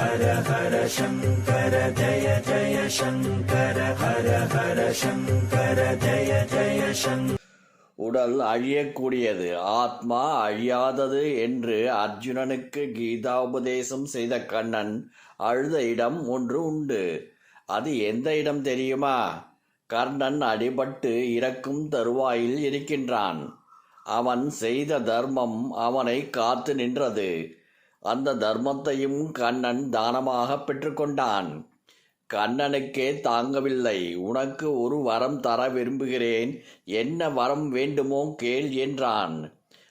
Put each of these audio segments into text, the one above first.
ஹர ஹர சங்கர ஜய ஜய சங்கர ஹர ஹர சங்கர ஜய ஜய சங்கர உடல் அழியக்கூடியது. ஆத்மா அழியாதது என்று அர்ஜுனனுக்கு கீதா உபதேசம் செய்த கண்ணன் அழுத இடம் ஒன்று உண்டு. அது எந்த இடம் தெரியுமா? கர்ணன் அடிபட்டு இறக்கும் தருவாயில் இருக்கின்றான். அவன் செய்த தர்மம் அவனை காத்து நின்றது. அந்த தர்மத்தையும் கண்ணன் தானமாக பெற்றுக்கொண்டான். கண்ணனுக்கே தாங்கவில்லை. உனக்கு ஒரு வரம் தர விரும்புகிறேன். என்ன வரம் வேண்டுமோ கேள் என்றான்.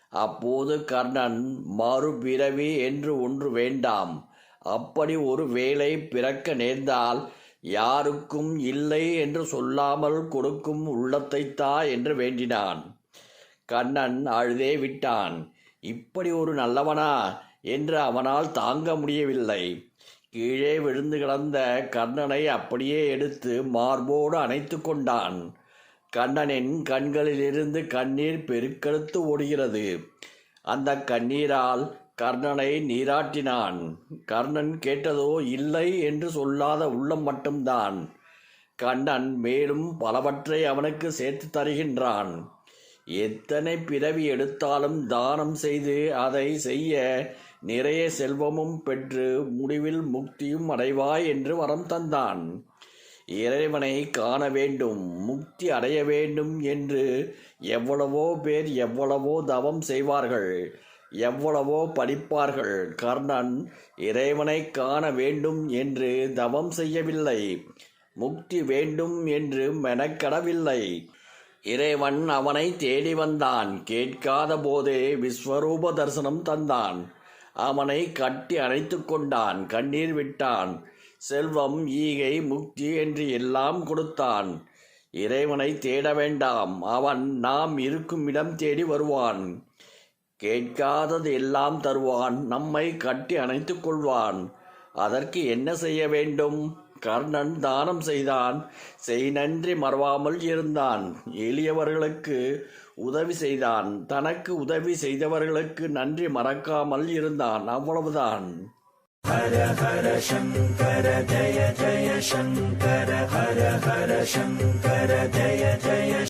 அப்போது கர்ணன் மறுபிறவி என்று ஒன்று வேண்டாம். அப்படி ஒரு வேளை பிறக்க நேர்ந்தால் யாருக்கும் இல்லை என்று சொல்லாமல் கொடுக்கும் உள்ளத்தைத்தா என்று வேண்டினான். கண்ணன் அழுதே விட்டான். இப்படி ஒரு நல்லவனா? என்று அவனால் தாங்க முடியவில்லை. கீழே விழுந்து கிடந்த கர்ணனை அப்படியே எடுத்து மார்போடு அணைத்து கொண்டான். கண்ணனின் கண்களிலிருந்து கண்ணீர் பெருக்கெடுத்து ஓடுகிறது. அந்த கண்ணீரால் கர்ணனை நீராட்டினான். கர்ணன் கேட்டதோ இல்லை என்று சொல்லாத உள்ளம் மட்டும்தான். கண்ணன் மேலும் பலவற்றை அவனுக்கு சேர்த்து தருகின்றான். எத்தனை பிறவி எடுத்தாலும் தானம் செய்து அதை செய்ய நிறைய செல்வமும் பெற்று முடிவில் முக்தியும் அடைவாய் என்று வரம் தந்தான். இறைவனை காண வேண்டும் முக்தி அடைய வேண்டும் என்று எவ்வளவோ பேர் எவ்வளவோ தவம் செய்வார்கள் எவ்வளவோ படிப்பார்கள். கர்ணன் இறைவனை காண வேண்டும் என்று தவம் செய்யவில்லை முக்தி வேண்டும் என்று மெனக்கடவில்லை. இறைவன் அவனை தேடி வந்தான். கேட்காத போதே விஸ்வரூப தரிசனம் தந்தான். அவனை கட்டி அணைத்து கொண்டான். கண்ணீர் விட்டான். செல்வம் ஈகை முக்தி என்று எல்லாம் கொடுத்தான். இறைவனை தேட வேண்டாம். அவன் நாம் இருக்கும் இடம் தேடி வருவான். கேட்காதது எல்லாம் தருவான். நம்மை கட்டி அணைத்துக் கொள்வான். அதற்கு என்ன செய்ய வேண்டும்? கர்ணன் தானம் செய்தான். செய் நன்றி மறவாமல் இருந்தான். எளியவர்களுக்கு உதவி செய்தான். தனக்கு உதவி செய்தவர்களுக்கு நன்றி மறக்காமல் இருந்தான். அவ்வளவுதான். ஹர ஹர சங்கர ஜய ஜய சங்கர ஹர ஹர சங்கர ஜய ஜய